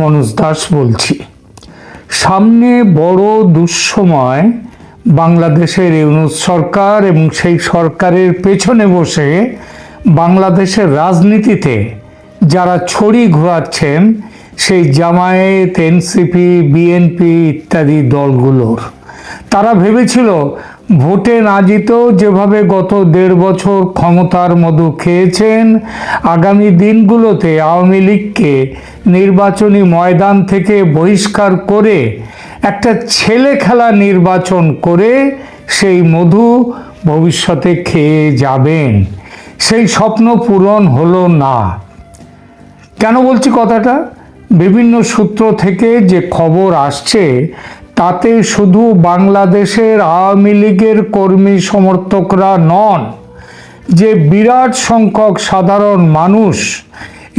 মনোজ দাস বলছি, সামনে বড় দুঃসময় বাংলাদেশের ইউনুস সরকার এবং সেই সরকারের পেছনে বসে বাংলাদেশের রাজনীতিতে যারা ছড়ি ঘোরাচ্ছেন, সেই জামায়াত, এনসিপি, বিএনপি ইত্যাদি দলগুলোর। তারা ভেবেছিল ভোটে না জিতেও যেভাবে গত দেড় বছর ক্ষমতার মধু খেয়েছেন, আগামী দিনগুলোতে আওয়ামী লীগকে নির্বাচনী ময়দান থেকে বহিষ্কার করে একটা ছেলে খেলা নির্বাচন করে সেই মধু ভবিষ্যতে খেয়ে যাবেন। সেই স্বপ্ন পূরণ হলো না। কেন বলছি কথাটা? বিভিন্ন সূত্র থেকে যে খবর আসছে তাতে শুধু বাংলাদেশের আওয়ামী লীগের কর্মী সমর্থকরা নন, যে বিরাট সংখ্যক সাধারণ মানুষ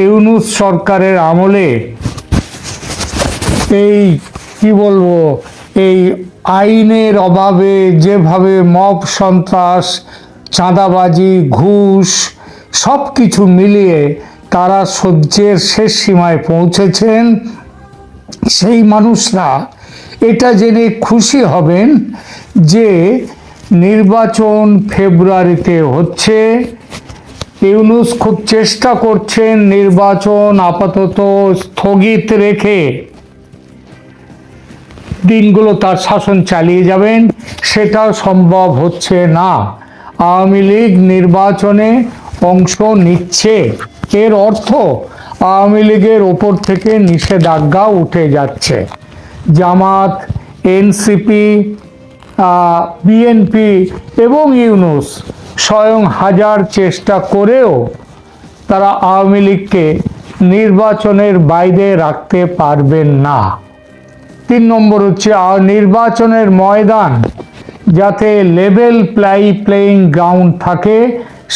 ইউনুস সরকারের আমলে এই, কি বলব, এই আইনের অভাবে যেভাবে মব সন্ত্রাস, চাঁদাবাজি, ঘুষ সব কিছু মিলিয়ে তারা সহ্যের শেষ সীমায় পৌঁছেছেন, সেই মানুষরা এটা জেনে খুশি হবেন যে নির্বাচন ফেব্রুয়ারিতে হচ্ছে। ইউনুস খুব চেষ্টা করছেন নির্বাচন আপাতত স্থগিত রেখে। দিনগুলো তার শাসন চালিয়ে যাবেন, সেটা সম্ভব হচ্ছে না। আওয়ামী লীগ নির্বাচনে অংশ নিচ্ছে। এর অর্থ আওয়ামী লীগের ওপর থেকে নিষেধাজ্ঞা উঠে যাচ্ছে। জামাত, এনসিপি বিএনপি এবং ইউনুস স্বয়ং হাজার চেষ্টা করেও তারা আওয়ামী লীগকে নির্বাচনের বাইরে রাখতে পারবেন না। তিন নম্বর হচ্ছে নির্বাচনের ময়দান যাতে লেভেল প্লাই প্লেয়িং গ্রাউন্ড থাকে,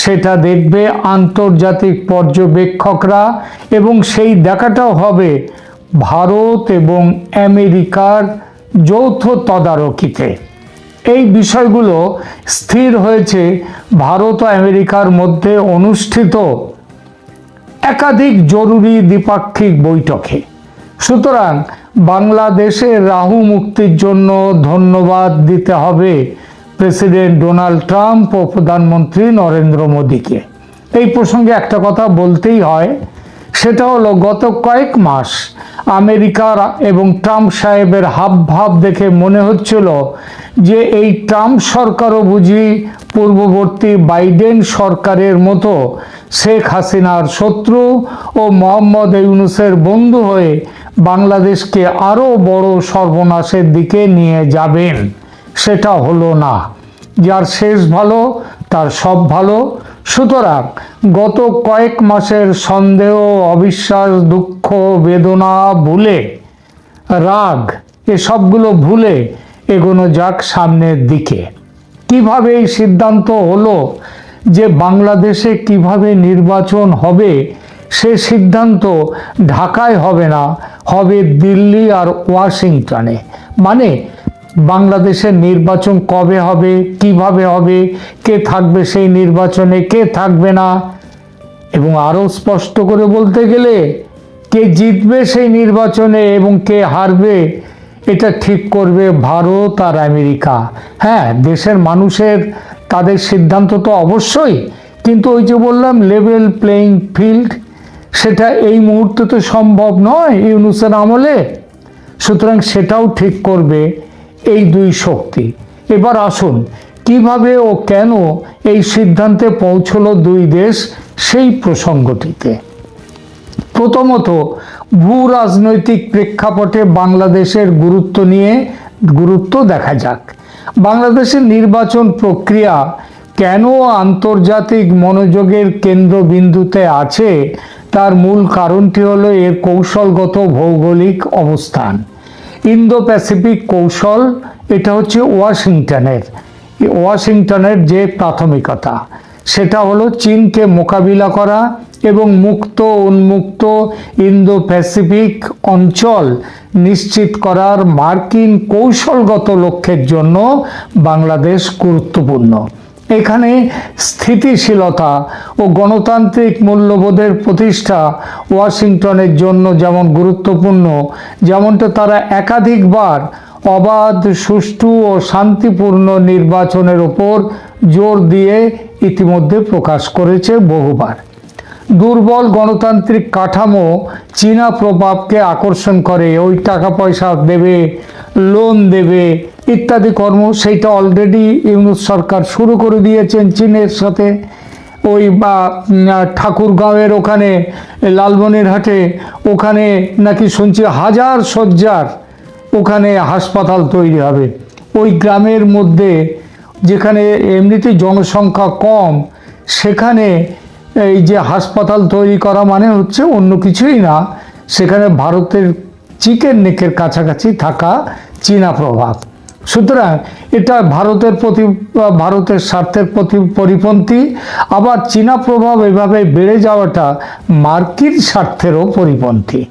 সেটা দেখবে আন্তর্জাতিক পর্যবেক্ষকরা এবং সেই দেখাটাও হবে ভারত এবং আমেরিকার যৌথ তদারকিতে। এই বিষয়গুলো স্থির হয়েছে ভারত ও আমেরিকার মধ্যে অনুষ্ঠিত একাধিক জরুরি দ্বিপাক্ষিক বৈঠকে। সুতরাং বাংলাদেশের রাহু মুক্তির জন্য ধন্যবাদ দিতে হবে প্রেসিডেন্ট ডোনাল্ড ট্রাম্প ও প্রধানমন্ত্রী নরেন্দ্র মোদীকে। এই প্রসঙ্গে একটা কথা বলতেই হয় সেটা হলো গত কয়েক মাস আমেরিকার এবং ট্রাম্প সাহেবের হাব ভাব দেখে মনে হচ্ছিল যে এই ট্রাম্প সরকারও বুঝি পূর্ববর্তী বাইডেন সরকারের মতো শেখ হাসিনার শত্রু ও মোহাম্মদ ইউনুসের বন্ধু হয়ে বাংলাদেশকে আরও বড় সর্বনাশের দিকে নিয়ে যাবেন। সেটা হলো না। যার শেষ ভালো, তার সব ভালো। সুতরাং গত কয়েক মাসের সন্দেহ, অবিশ্বাস, দুঃখ, বেদনা ভুলে, রাগ, এসবগুলো ভুলে এগোনো যাক সামনের দিকে। কীভাবে এই সিদ্ধান্ত হলো যে বাংলাদেশে কীভাবে নির্বাচন হবে, সে সিদ্ধান্ত ঢাকায় হবে না, হবে দিল্লি আর ওয়াশিংটনে। মানে বাংলাদেশের নির্বাচন কবে হবে, কীভাবে হবে, কে থাকবে সেই নির্বাচনে, কে থাকবে না, এবং আরও স্পষ্ট করে বলতে গেলে, কে জিতবে সেই নির্বাচনে এবং কে হারবে, এটা ঠিক করবে ভারত আর আমেরিকা। হ্যাঁ দেশের মানুষের তাদের সিদ্ধান্ত তো অবশ্যই, কিন্তু ওই যে বললাম লেভেল প্লেইং ফিল্ড সেটা এই মুহূর্তে তো সম্ভব নয় ইউনুসের আমলে। সুতরাং সেটাও ঠিক করবে। এই দুই শক্তি। এবার আসুন, কীভাবে ও কেন এই সিদ্ধান্তে পৌঁছল দুই দেশ সেই প্রসঙ্গটিতে। প্রথমত, ভূ রাজনৈতিক প্রেক্ষাপটে বাংলাদেশের গুরুত্ব নিয়ে গুরুত্ব দেখা যাক। বাংলাদেশের নির্বাচন প্রক্রিয়া কেন আন্তর্জাতিক মনোযোগের কেন্দ্রবিন্দুতে আছে, তার মূল কারণটি হলো এর কৌশলগত ভৌগোলিক অবস্থান। ইন্দো প্যাসিফিক কৌশল, এটা হচ্ছে ওয়াশিংটনের। ওয়াশিংটনের যে প্রাথমিকতা, সেটা হলো চীনকে মোকাবিলা করা এবং মুক্ত উন্মুক্ত ইন্দো প্যাসিফিক অঞ্চল নিশ্চিত করার মার্কিন কৌশলগত লক্ষ্যের জন্য বাংলাদেশ গুরুত্বপূর্ণ। এখানে স্থিতিশীলতা ও গণতান্ত্রিক মূল্যবোধের প্রতিষ্ঠা ওয়াশিংটনের জন্য যেমন গুরুত্বপূর্ণ, যেমনটা তারা একাধিকবার অবাধ, সুষ্ঠু ও শান্তিপূর্ণ নির্বাচনের ওপর জোর দিয়ে ইতিমধ্যে প্রকাশ করেছে বহুবার। দুর্বল গণতান্ত্রিক কাঠামো চীনা প্রভাবকে আকর্ষণ করে, ওই টাকা পয়সা দেবে লোন দেবে, ইত্যাদি কর্ম, সেইটা অলরেডি ইউনুস সরকার শুরু করে দিয়েছেন চীনের সাথে। ওই বা ঠাকুরগাঁওয়ের ওখানে লালমনিরহাটে ওখানে নাকি শুনছি হাজার শয্যার ওখানে হাসপাতাল তৈরি হবে। ওই গ্রামের মধ্যে যেখানে এমনিতে জনসংখ্যা কম, সেখানে এই যে হাসপাতাল তৈরি করা মানে হচ্ছে অন্য কিছুই না। সেখানে ভারতের চিকেন নেকের কাছাকাছি থাকা চীনা প্রভাব। সুতরাং এটা ভারতের প্রতি, ভারতের স্বার্থের প্রতি পরিপন্থী। আবার চীনা প্রভাব এভাবে বেড়ে যাওয়াটা মার্কিন স্বার্থেরও পরিপন্থী।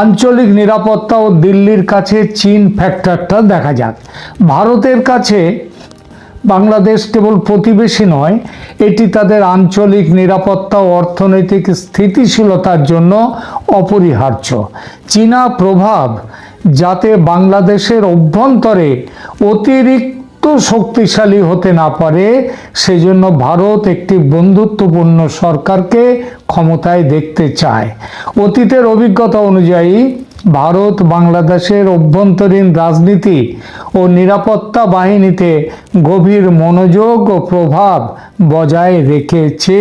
আঞ্চলিক নিরাপত্তা ও দিল্লির কাছে চীন ফ্যাক্টরটা দেখা যাক। ভারতের কাছে বাংলাদেশ কেবল প্রতিবেশী নয়, এটি তাদের আঞ্চলিক নিরাপত্তা ও অর্থনৈতিক স্থিতিশীলতার জন্য অপরিহার্য। চীনা প্রভাব যাতে বাংলাদেশের অভ্যন্তরে অতিরিক্ত শক্তিশালী হতে না পারে, সেজন্য ভারত একটি বন্ধুত্বপূর্ণ সরকারকে ক্ষমতায় দেখতে চায়। অতীতের অভিজ্ঞতা অনুযায়ী ভারত বাংলাদেশের অভ্যন্তরীণ রাজনীতি ও নিরাপত্তা বাহিনীতে গভীর মনোযোগ ও প্রভাব বজায় রেখেছে।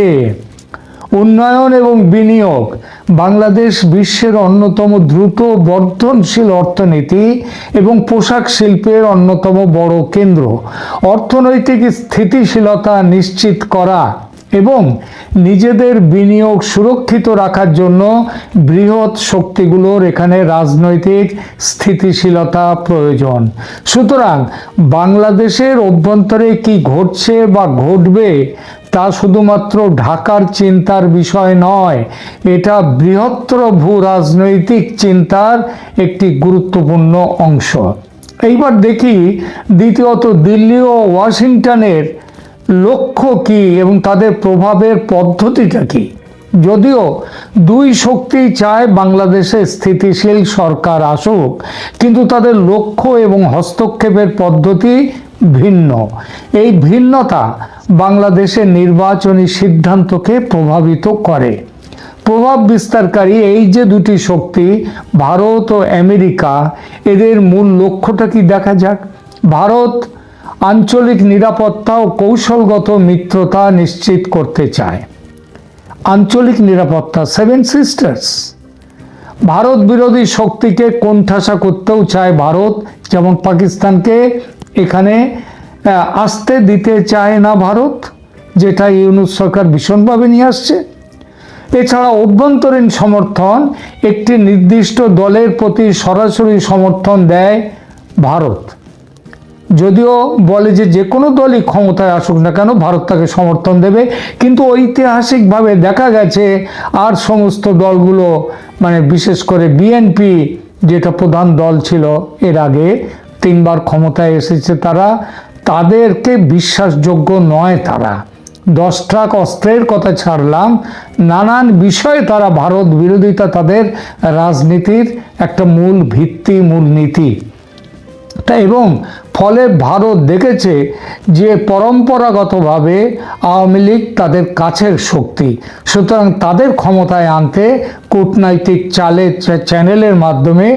উন্নয়ন এবং বিনিয়োগ, বাংলাদেশ বিশ্বের অন্যতম দ্রুত বর্ধনশীল অর্থনীতি এবং পোশাক শিল্পের অন্যতম বড় কেন্দ্র। অর্থনৈতিক স্থিতিশীলতা নিশ্চিত করা এবং নিজেদের বিনিয়োগ সুরক্ষিত রাখার জন্য বৃহৎ শক্তিগুলোর এখানে রাজনৈতিক স্থিতিশীলতা প্রয়োজন। সুতরাং বাংলাদেশের অভ্যন্তরে কি ঘটছে বা ঘটবে তা শুধুমাত্র ঢাকার চিন্তার বিষয় নয়, এটা বৃহত্তর ভূ রাজনৈতিক চিন্তার একটি গুরুত্বপূর্ণ অংশ। এইবার দেখি দ্বিতীয়ত দিল্লি ও ওয়াশিংটনের লক্ষ্য কি এবং তাদের প্রভাবের পদ্ধতিটা কি? যদিও দুই শক্তি চায় বাংলাদেশে স্থিতিশীল সরকার আসুক, কিন্তু তাদের লক্ষ্য এবং হস্তক্ষেপের পদ্ধতি ভিন্ন। এই ভিন্নতা বাংলাদেশের নির্বাচনী সিদ্ধান্তকে প্রভাবিত করে। প্রভাব বিস্তারকারী এই যে দুটি শক্তি, ভারত ও আমেরিকা, এদের মূল লক্ষ্যটা কি দেখা যাক? ভারত আঞ্চলিক নিরাপত্তা ও কৌশলগত মিত্রতা নিশ্চিত করতে চায়। আঞ্চলিক নিরাপত্তা সেভেন সিস্টার্স ভারত বিরোধী শক্তিকে কোণঠাসা করতেও চায় ভারত, যেমন পাকিস্তানকে এখানে আসতে দিতে চায় না ভারত, যেটা ইউনুস সরকার ভীষণভাবে নিয়ে আসছে। এছাড়া অভ্যন্তরীণ সমর্থন, একটি নির্দিষ্ট দলের প্রতি সরাসরি সমর্থন দেয় ভারত। যদিও বলে যে যে কোনো দলই ক্ষমতায় আসুক না কেন, ভারত তাকে সমর্থন দেবে। কিন্তু ঐতিহাসিকভাবে দেখা গেছে, আর সমস্ত দলগুলো মানে বিশেষ করে বিএনপি যেটা প্রধান দল ছিল এর আগে, তিনবার ক্ষমতায় এসেছে তারা, তাদেরকে বিশ্বাসযোগ্য নয় তারা। দশ ট্রাক অস্ত্রের কথা ছাড়লাম, নানান বিষয়ে তারা ভারত বিরোধিতা তাদের রাজনীতির একটা মূল ভিত্তি, মূল নীতি। এবং ফলে ভারত দেখেছে যে পরম্পরাগতভাবে আওয়ামী লীগ তাদের কাছের শক্তি। সুতরাং তাদের ক্ষমতায় আনতে কূটনৈতিক চালে চ্যানেলের মাধ্যমে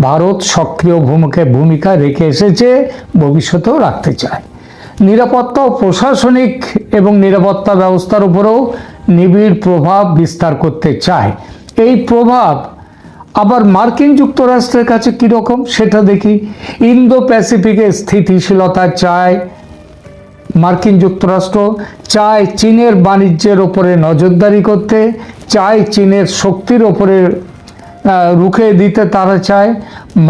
ভারত সক্রিয় ভূমিকা ভূমিকা রেখে এসেছে, ভবিষ্যতেও রাখতে চায়। নিরাপত্তা ও প্রশাসনিক এবং নিরাপত্তা ব্যবস্থার উপরেও নিবিড় প্রভাব বিস্তার করতে চায়। এই প্রভাব আবার মার্কিন যুক্তরাষ্ট্রের কাছে কীরকম সেটা দেখি। ইন্দো প্যাসিফিকে স্থিতিশীলতা চায় মার্কিন যুক্তরাষ্ট্র, চায় চীনের বাণিজ্যের ওপরে নজরদারি করতে, চায় চীনের শক্তির ওপরে রুখে দিতে তারা চায়।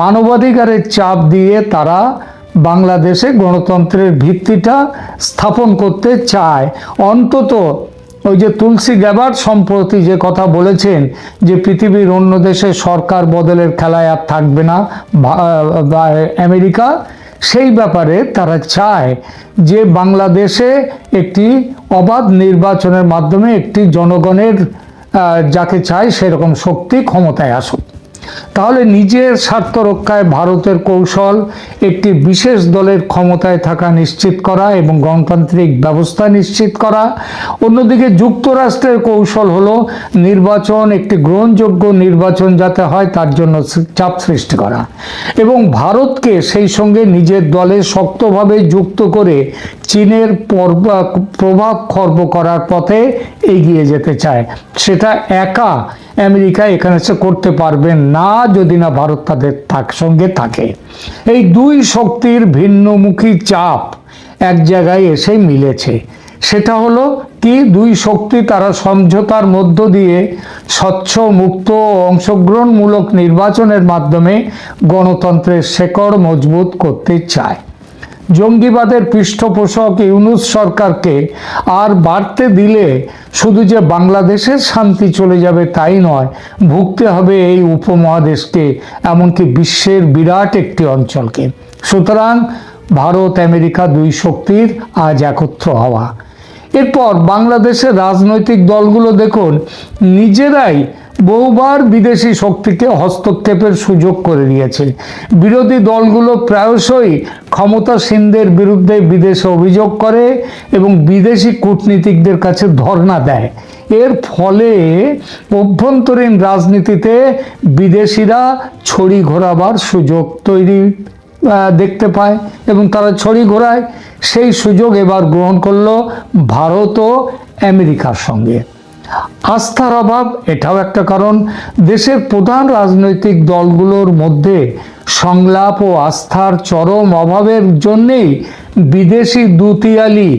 মানবাধিকারের চাপ দিয়ে তারা বাংলাদেশে গণতন্ত্রের ভিত্তিটা স্থাপন করতে চায়। অন্তত ওই যে তুলসী গ্যাবার সম্প্রতি যে কথা বলেছেন যে পৃথিবীর অন্য দেশে সরকার বদলের খেলায় আর থাকবে না আমেরিকা, সেই ব্যাপারে তারা চায় যে বাংলাদেশে একটি অবাধ নির্বাচনের মাধ্যমে একটি জনগণের যাকে চায় সেরকম শক্তি ক্ষমতায় আসুক। তাহলে নিজের স্বার্থ রক্ষায় ভারতের কৌশল একটি বিশেষ দলের ক্ষমতায় থাকা নিশ্চিত করা এবং গণতান্ত্রিক ব্যবস্থা নিশ্চিত করা। অন্যদিকে যুক্তরাষ্ট্রের কৌশল হলো নির্বাচন, একটি গ্রহণযোগ্য নির্বাচন যাতে হয় তার জন্য চাপ সৃষ্টি করা। এবং ভারতকে সেই সঙ্গে নিজের দলে শক্তভাবে যুক্ত করে চীনের প্রভাব খর্ব করার পথে এগিয়ে যেতে চায়। সেটা একা আমেরিকা এখানে সে করতে পারবে না, যদি না ভারত তাদের তার সঙ্গে থাকে। এই দুই শক্তির ভিন্নমুখী চাপ এক জায়গায় এসে মিলেছে। সেটা হলো কি, দুই শক্তি তারা সমঝোতার মধ্য দিয়ে স্বচ্ছ, মুক্ত অংশগ্রহণমূলক নির্বাচনের মাধ্যমে গণতন্ত্রের শেকড় মজবুত করতে চায়। জঙ্গিবাদের পৃষ্ঠপোষক ইউনুস সরকারকে আর বাড়তে দিলে শুধু যে বাংলাদেশের শান্তি চলে যাবে তাই নয়, ভুগতে হবে এই উপমহাদেশকে, এমনকি বিশ্বের বিরাট একটি অঞ্চলকে। সুতরাং ভারত, আমেরিকা দুই শক্তির আজ একত্র হওয়া। এরপর বাংলাদেশের রাজনৈতিক দলগুলো দেখুন, নিজেরাই বহুবার বিদেশি শক্তিকে হস্তক্ষেপের সুযোগ করে দিয়েছে বিরোধী দলগুলো প্রায়শই ক্ষমতাসীনদের বিরুদ্ধে বিদেশে অভিযোগ করে এবং বিদেশি কূটনীতিকদের কাছে ধর্ণা দেয়। এর ফলে অভ্যন্তরীণ রাজনীতিতে বিদেশিরা ছড়ি ঘোরাবার সুযোগ তৈরি দেখতে পায় এবং তারা ছড়ি ঘোরায়। সেই সুযোগ এবার গ্রহণ করল ভারত ও আমেরিকার সঙ্গে। আস্থার অভাব, এটাও একটা কারণ। দেশের প্রধান রাজনৈতিক দলগুলোর মধ্যে সংলাপ ও আস্থার চরম অভাবের জন্যেই বিদেশি দুতিয়ালি,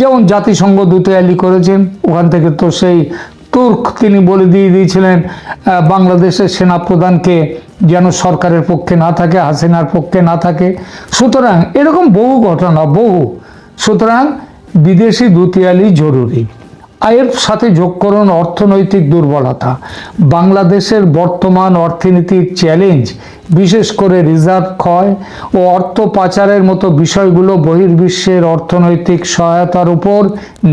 যেমন জাতিসংঘ দুতিয়ালি করেছেন, ওখান থেকে তো সেই তুর্ক তিনি বলে দিয়ে দিয়েছিলেন বাংলাদেশের সেনাপ্রধানকে যেন সরকারের পক্ষে না থাকে, হাসিনার পক্ষে না থাকে। সুতরাং এরকম বহু ঘটনা, বহু। সুতরাং বিদেশি দুতিয়ালি জরুরি। আয়ের সাথে যোগ করুন অর্থনৈতিক দুর্বলতা। বাংলাদেশের বর্তমান অর্থনীতির চ্যালেঞ্জ, বিশেষ করে রিজার্ভ ক্ষয় ও অর্থ পাচারের মতো বিষয়গুলো বহির্বিশ্বের অর্থনৈতিক সহায়তার উপর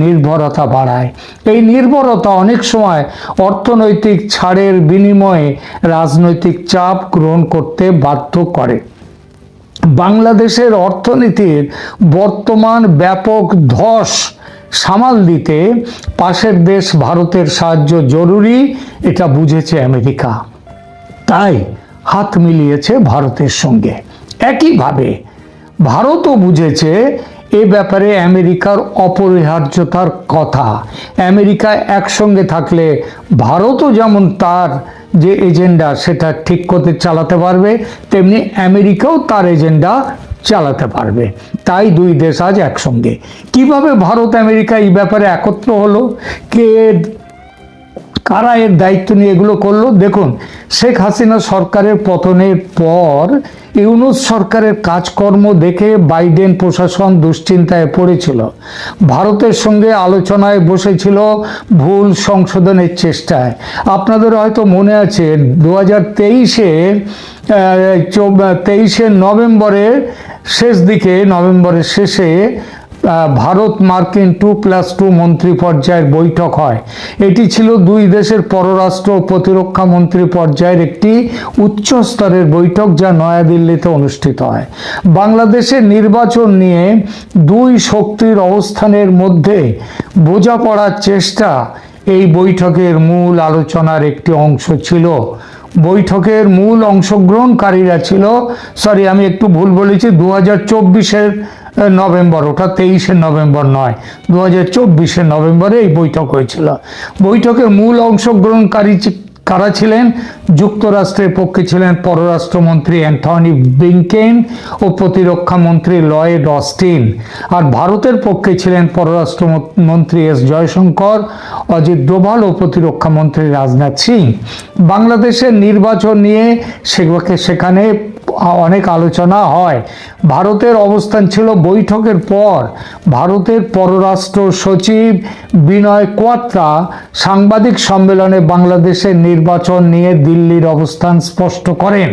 নির্ভরতা বাড়ায়। এই নির্ভরতা অনেক সময় অর্থনৈতিক ছাড়ের বিনিময়ে রাজনৈতিক চাপ গ্রহণ করতে বাধ্য করে। বাংলাদেশের অর্থনীতির বর্তমান ব্যাপক ধস সামাল দিতে পাশের দেশ ভারতের সাহায্য জরুরি, এটা বুঝেছে আমেরিকা। তাই হাত মিলিয়েছে ভারতের সঙ্গে। একইভাবে ভারতও বুঝেছে এ ব্যাপারে আমেরিকার অপরিহার্যতার কথা। আমেরিকা একসঙ্গে থাকলে ভারতও যেমন তার যে এজেন্ডা, সেটা ঠিক করতে চালাতে পারবে, তেমনি আমেরিকাও তার এজেন্ডা চালাতে পারবে। তাই দুই দেশ আজ একসঙ্গে। কীভাবে ভারত, আমেরিকা এই ব্যাপারে একত্র হলো? কে, কারা এর দায়িত্ব নিয়ে এগুলো করল? দেখুন, শেখ হাসিনা সরকারের পতনের পর ইউনুস সরকারের কাজকর্ম দেখে বাইডেন প্রশাসন দুশ্চিন্তায় পড়েছিল। ভারতের সঙ্গে আলোচনায় বসেছিল ভুল সংশোধনের চেষ্টায়। আপনাদের হয়তো মনে আছে, দু হাজার তেইশে তেইশে নভেম্বরের শেষ দিকে, নভেম্বরের শেষে ভারত মার্কিন টু প্লাস টু মন্ত্রী পর্যায়ের বৈঠক হয়। এটি ছিল দুই দেশের পররাষ্ট্র প্রতিরক্ষা মন্ত্রী পর্যায়ের একটি উচ্চ স্তরের বৈঠক যা নয়াদিল্লিতে অনুষ্ঠিত হয়। বাংলাদেশের নির্বাচন নিয়ে দুই শক্তির অবস্থানের মধ্যে বোঝাপড়ার চেষ্টা এই বৈঠকের মূল আলোচনার একটি অংশ ছিল। বৈঠকের মূল অংশগ্রহণকারীরা ছিল সরি আমি একটু ভুল বলেছি দু হাজার চব্বিশের নভেম্বর, ওটা তেইশে নভেম্বর নয় দু হাজার চব্বিশে নভেম্বরে এই বৈঠক হয়েছিল। বৈঠকের মূল অংশগ্রহণকারী কারা ছিলেন? যুক্তরাষ্ট্রের পক্ষে ছিলেন পররাষ্ট্রমন্ত্রী অ্যান্থনি ব্লিংকেন ও প্রতিরক্ষা মন্ত্রী লয়েড অস্টিন। আর ভারতের পক্ষে ছিলেন পররাষ্ট্রমন্ত্রী এস জয়শঙ্কর, অজিত ডোভাল ও প্রতিরক্ষামন্ত্রী রাজনাথ সিং। বাংলাদেশের নির্বাচন নিয়ে সেগুলোকে সেখানে অনেক আলোচনা হয়। ভারতের অবস্থান ছিল বৈঠকের পর। ভারতের পররাষ্ট্র সচিব বিনয় কোয়াত্রা সাংবাদিক সম্মেলনে বাংলাদেশের নির্বাচন নিয়ে দিল্লির অবস্থান স্পষ্ট করেন।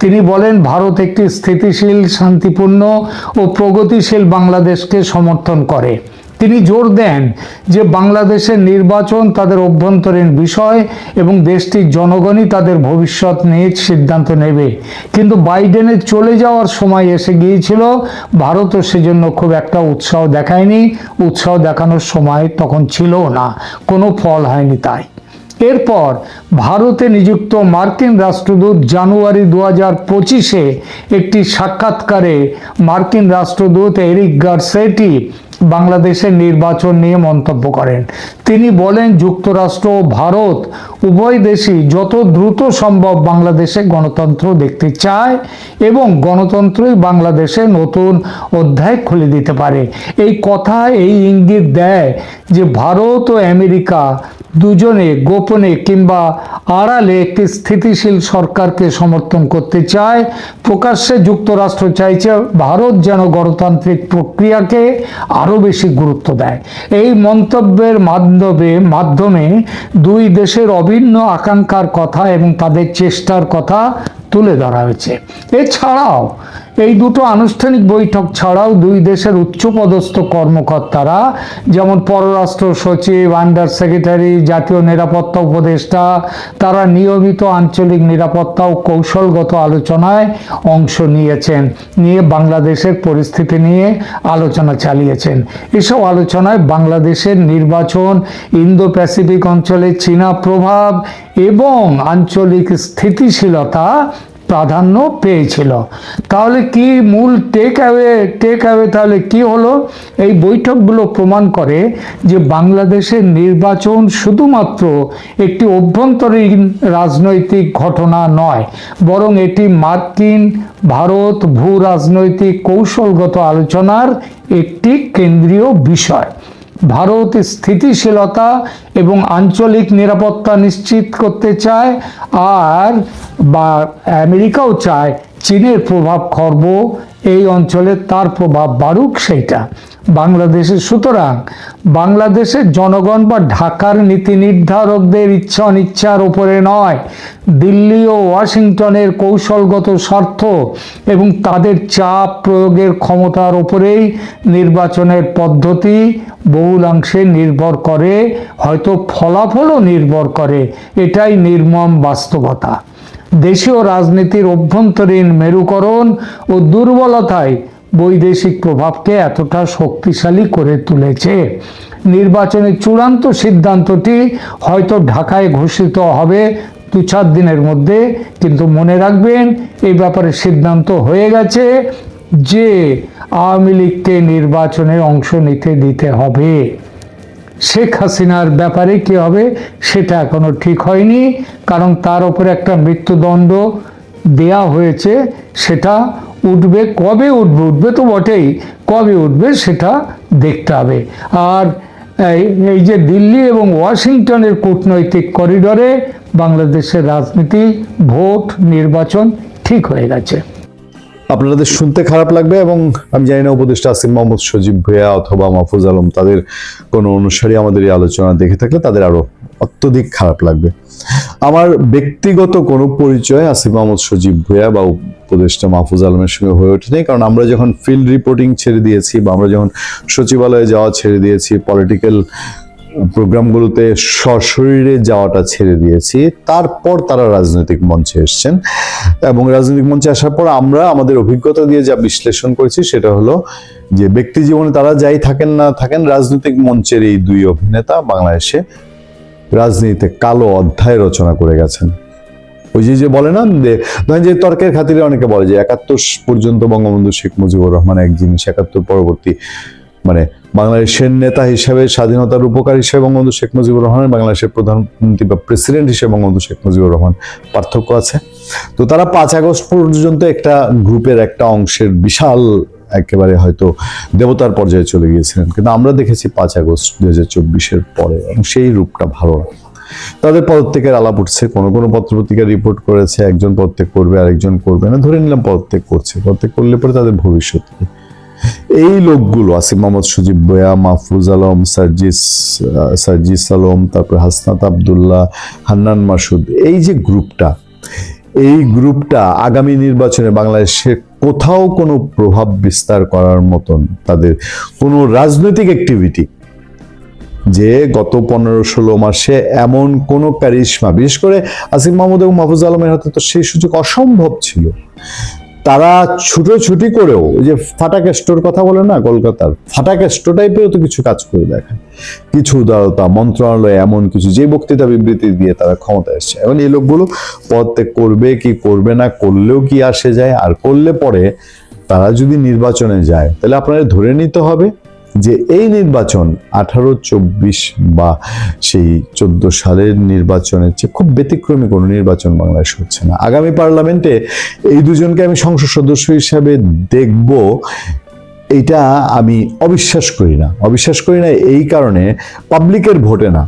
তিনি বলেন, ভারত একটি স্থিতিশীল, শান্তিপূর্ণ ও প্রগতিশীল বাংলাদেশকে সমর্থন করে। তিনি জোর দেন যে বাংলাদেশের নির্বাচন তাদের অভ্যন্তরীণ বিষয় এবং দেশটির জনগণই তাদের ভবিষ্যৎ নিয়ে সিদ্ধান্ত নেবে। কিন্তু বাইডেনের চলে যাওয়ার সময় এসে গিয়েছিল ভারতও সেজন্য খুব একটা উৎসাহ দেখায়নি। উৎসাহ দেখানোর সময় তখন ছিল না, কোনো ফল হয়নি তাই। এরপর ভারতে নিযুক্ত মার্কিন রাষ্ট্রদূত জানুয়ারি দু হাজার পঁচিশে একটি সাক্ষাৎকারে মার্কিন রাষ্ট্রদূত এরিক গার্সেটি বাংলাদেশের নির্বাচন নিয়ে মন্তব্য করেন। তিনি বলেন, যুক্তরাষ্ট্র ভারত উভয় দেশই যত দ্রুত সম্ভব বাংলাদেশে গণতন্ত্র দেখতে চায় এবং গণতন্ত্রই বাংলাদেশে নতুন অধ্যায় খুলে দিতে পারে। এই কথা এই ইঙ্গিত দেয় যে ভারত ও আমেরিকা দুজনে গোপনে কিংবা আড়ালে একটি স্থিতিশীল সরকারকে সমর্থন করতে চায়, প্রকাশ্যে যুক্তরাষ্ট্র চাইছে ভারত যেন গণতান্ত্রিক প্রক্রিয়াকে আরও বেশি গুরুত্ব দেয়। এই মন্তব্যের মাধ্যমে মাধ্যমে দুই দেশের অভিন্ন আকাঙ্ক্ষার কথা এবং তাদের চেষ্টার কথা তুলে ধরা হয়েছে। এছাড়াও এই দুটো আনুষ্ঠানিক বৈঠক ছাড়াও দুই দেশের উচ্চপদস্থ কর্মকর্তারা, যেমন পররাষ্ট্র সচিব আন্ডার সেক্রেটারি জাতীয় নিরাপত্তা উপদেষ্টা, তারা নিয়মিত আঞ্চলিক নিরাপত্তা ও কৌশলগত আলোচনায় অংশ নিয়েছেন। নিয়ে বাংলাদেশের পরিস্থিতি নিয়ে আলোচনা চালিয়েছেন। এসব আলোচনায় বাংলাদেশের নির্বাচন ইন্দো প্যাসিফিক অঞ্চলে চীনা প্রভাব এবং আঞ্চলিক স্থিতিশীলতা প্রাধান্য পেয়েছিল। তাহলে কি মূল টেক অ্যাওয়ে টেক অ্যাওয়ে তাহলে কি হলো? এই বৈঠকগুলো প্রমাণ করে যে বাংলাদেশের নির্বাচন শুধুমাত্র একটি অভ্যন্তরীণ রাজনৈতিক ঘটনা নয়, বরং এটি মার্কিন, ভারত ভূ রাজনৈতিক কৌশলগত আলোচনার একটি কেন্দ্রীয় বিষয়। ভারত স্থিতিশীলতা এবং আঞ্চলিক নিরাপত্তা নিশ্চিত করতে চায় আর বা আমেরিকাও চায় চীনের প্রভাব খর্ব। এই অঞ্চলে তার প্রভাব বাড়ুক সেইটা। বাংলাদেশে সুতরাং বাংলাদেশের জনগণ বা ঢাকার নীতি নির্ধারকদের ইচ্ছা অনিচ্ছার উপরে নয়। দিল্লি ও ওয়াশিংটনের কৌশলগত স্বার্থ এবং তাদের চাপ প্রয়োগের ক্ষমতার উপরেই নির্বাচনের পদ্ধতি বহুলাংশে নির্ভর করে, হয়তো ফলাফলও নির্ভর করে। এটাই নির্মম বাস্তবতা। দেশীয় রাজনীতির অভ্যন্তরীণ মেরুকরণ ও দুর্বলতায় বৈদেশিক প্রভাবকে এতটা শক্তিশালী করে তুলেছে। নির্বাচনের চূড়ান্ত সিদ্ধান্তটি হয়তো ঢাকায় ঘোষিত হবে দু চার দিনের মধ্যে, কিন্তু মনে রাখবেন এই ব্যাপারে সিদ্ধান্ত হয়ে গেছে যে আওয়ামী লীগকে নির্বাচনে অংশ নিতে দিতে হবে। শেখ হাসিনার ব্যাপারে কি হবে সেটা এখনও ঠিক হয়নি, কারণ তার উপরে একটা মৃত্যুদণ্ড দেয়া হয়েছে, সেটা উঠবে, কবে উঠবে? উঠবে তো বটেই। কবে উঠবে সেটা দেখতে হবে। আর এই- যে দিল্লি এবং ওয়াশিংটনের কূটনৈতিক করিডরে বাংলাদেশের রাজনীতি, ভোট, নির্বাচন ঠিক হয়ে গেছে। আপনাদের শুনতে খারাপ লাগবে এবং আমি জানি না উপদেষ্টা আসিম মোহাম্মদ সজীব ভুয়া অথবা মাহফুজ আলম তাদের কোনো অনুসারী আমাদের এই আলোচনা দেখে থাকলে তাদের আরও অত্যধিক খারাপ লাগবে। আমার ব্যক্তিগত কোনো পরিচয় আসিফ মোহাম্মদ সজীব ভুয়া বা উপদেষ্টা মাহফুজ আলমের সঙ্গে হয়ে ওঠেনি। কারণ আমরা যখন ফিল্ড রিপোর্টিং ছেড়ে দিয়েছি বা আমরা যখন সচিবালয়ে যাওয়া ছেড়ে দিয়েছি পলিটিক্যাল প্রোগ্রামগুলোতে সশরীরে যাওয়াটা ছেড়ে দিয়েছি, তারপর তারা রাজনৈতিক মঞ্চে এসছেন। এবং রাজনৈতিক মঞ্চে আসার পর আমরা আমাদের অভিজ্ঞতা দিয়ে যা বিশ্লেষণ করেছি, সেটা হলো যে ব্যক্তি জীবনে তারা যাই থাকেন না থাকেন, রাজনৈতিক মঞ্চের এই দুই অভিনেতা বাংলাদেশে রাজনীতিতে কালো অধ্যায় রচনা করে গেছেন। ওই যে যে বলে না, যে তর্কের খাতিরে অনেকে বলে যে একাত্তর পর্যন্ত বঙ্গবন্ধু শেখ মুজিবুর রহমান এক জিনিস একাত্তর পরবর্তী মানে বাংলাদেশের নেতা হিসেবে, স্বাধীনতার উপকার হিসেবে বঙ্গবন্ধু শেখ মুজিবুর রহমান, বাংলাদেশের প্রধানমন্ত্রী বা প্রেসিডেন্ট হিসেবে বঙ্গবন্ধু শেখ মুজিবুর রহমান পার্থক্য আছে। তো তারা পাঁচ আগস্ট পর্যন্ত একটা গ্রুপের একটা অংশের বিশাল একেবারে হয়তো দেবতার পর্যায়ে চলে গিয়েছিলেন। কিন্তু আমরা দেখেছি পাঁচ আগস্ট দুই হাজার চব্বিশের পরে, এবং সেই রূপটা ভালো তাদের পদত্যাগের আলাপ উঠছে, কোনো কোনো পত্রপত্রিকা রিপোর্ট করেছে, একজন পদত্যাগ করবে, আরেকজন করবে না, ধরে নিলাম পদত্যাগ করছে। পদত্যাগ করলে পরে তাদের ভবিষ্যৎ এই লোকগুলো, আসিফ মোহাম্মদ সুজিব বয়া মাহফুজ আলম, সার্জিস সার্জিস আলম, তারপর হাসনাত আবদুল্লাহ, হান্নান মাসুদ, এই যে গ্রুপটা, এই গ্রুপটা আগামী নির্বাচনে বাংলাদেশে কোথাও কোনো প্রভাব বিস্তার করার মতন তাদের কোনো রাজনৈতিক অ্যাক্টিভিটি যে গত পনেরো ষোলো মাসে এমন কোনো কারিশমা বিশেষ করে আসিফ মাহমুদ এবং মাহফুজ আলমের হাতে তো সেই সুযোগ অসম্ভব ছিল। তারা ছুটোছুটি করেও যে ফাটাকে স্টোর কথা বলে না কলকাতার, ফাটাকে স্টোর টাইপেও তো কিছু কাজ করে দেখায় কিছু উদারতা, মন্ত্রণালয়ে এমন কিছু, যে বক্তৃতা বিবৃতি দিয়ে তারা ক্ষমতা এসছে। এখন এই লোকগুলো পদ করবে কি করবে না, করলেও কি আসে যায়, আর করলে পরে তারা যদি নির্বাচনে যায়, তাহলে আপনাদের ধরে নিতে হবে যে এই নির্বাচন আঠারো, চব্বিশ বা সেই চোদ্দ সালের নির্বাচনের চেয়ে খুব ব্যতিক্রমী কোনো নির্বাচন বাংলাদেশ হচ্ছে না। আগামী পার্লামেন্টে এই দুজনকে আমি সংসদ সদস্য হিসাবে দেখব। এটা আমি অবিশ্বাস করি না। অবিশ্বাস করি না এই কারণে পাবলিকের ভোটে না।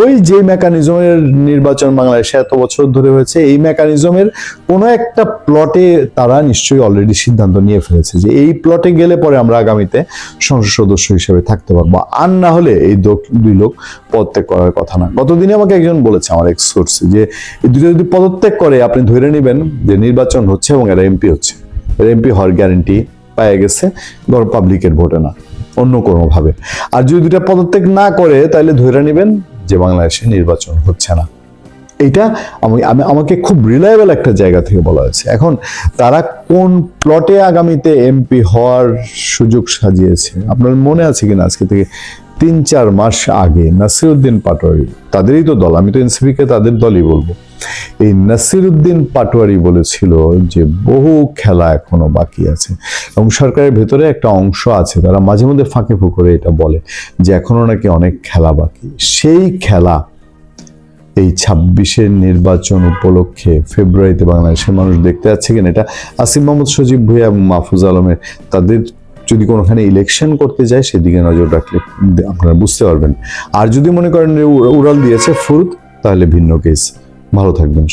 ওই যে মেকানিজমের নির্বাচন বাংলাদেশে এত বছর ধরে হয়েছে, এই মেকানিজমের কোনো একটা প্লটে তারা নিশ্চয়ই অলরেডি সিদ্ধান্ত নিয়ে ফেলেছে যে এই প্লটে গেলে পরে আমরা আগামীতে সংসদ সদস্য হিসেবে থাকতে পারব। আর না হলে এই দুই লোক পদত্যাগ করার কথা না। গতদিনে আমাকে একজন বলেছে আমার এক সোর্সে যে, এই দুটো যদি পদত্যাগ করে, আপনি ধরে নেবেন যে নির্বাচন হচ্ছে এবং এরা এমপি হচ্ছে। এরা এমপি হওয়ার গ্যারেন্টি পাওয়া গেছে গড় পাবলিকের ভোটে না, অন্য কোনোভাবে। আর যদি দুটা পদত্যাগ না করে তাহলে ধরে নেবেন যে বাংলাদেশে নির্বাচন হচ্ছে না। এটা আমি, আমি- আমাকে খুব রিলায়েবল একটা জায়গা থেকে বলা হয়েছে। এখন তারা কোন প্লটে আগামীতে এমপি হওয়ার সুযোগ সাজিয়েছে, আপনার মনে আছে কিনা আজকে থেকে? তিন চার মাস আগে নাসিরুদ্দিন পাটোয়ারি, তাদেরই তো দল, আমি তো এনসিপিকে তাদের দলই বলব। এই নাসিরুদ্দিন পাটোয়ারি বলেছিল যে বহু খেলা এখনও বাকি আছে। এবং সরকারের ভেতরে একটা অংশ আছে, তারা মাঝে মধ্যে ফাঁকে ফুকরে এটা বলে যে এখনও নাকি অনেক খেলা বাকি। সেই খেলা এই ছাব্বিশের নির্বাচন উপলক্ষে ফেব্রুয়ারিতে বাংলাদেশের মানুষ দেখতে যাচ্ছে কিনা এটা আসিম মোহাম্মদ সজীব ভুইয়া এবং মাহফুজ আলমের। তাদের যদি কোনোখানে ইলেকশন করতে যায়, সেদিকে নজর রাখলে আপনারা বুঝতে পারবেন। আর যদি মনে করেন উড়াল দিয়েছে ফুরুত, তাহলে ভিন্ন কেস ভালো থাকবেন